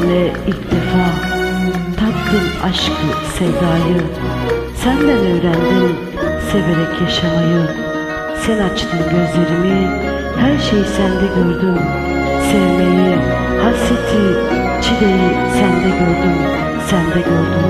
Seninle ilk defa tattım aşkı, sevdayı. Senden öğrendim severek yaşamayı. Sen açtın gözlerimi, her şeyi sende gördüm. Sevmeyi, hasreti, çileyi sende gördüm, sende gördüm.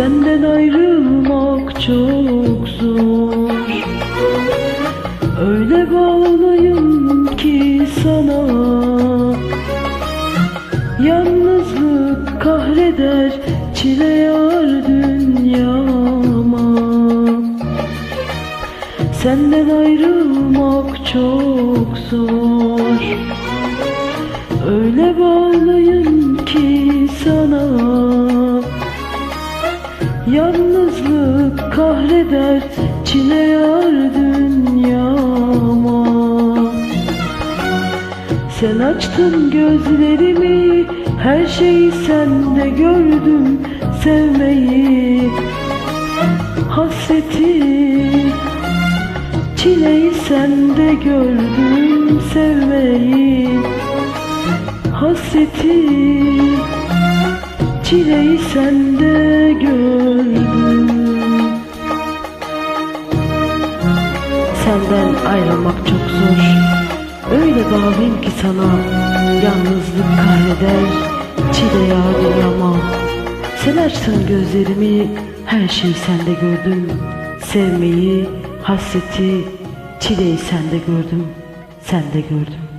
Senden ayrılmak çok zor. Öyle bağlıyım ki sana. Yalnızlık kahreder çile yar dünyama. Senden ayrılmak çok zor Yalnızlık kahreder çile yar dünyama. Sen açtın gözlerimi her şeyi sende gördüm sevmeyi Hasreti. Çileyi sende gördüm sevmeyi Hasreti çileyi sende gördüm Senden ayrılmak çok zor. Öyle bağlıyım ki sana Yalnızlık kahreder Çile yağdı yama. Sen açtın gözlerimi Her şeyi sende gördüm Sevmeyi, hasreti Çileyi sende gördüm Sende gördüm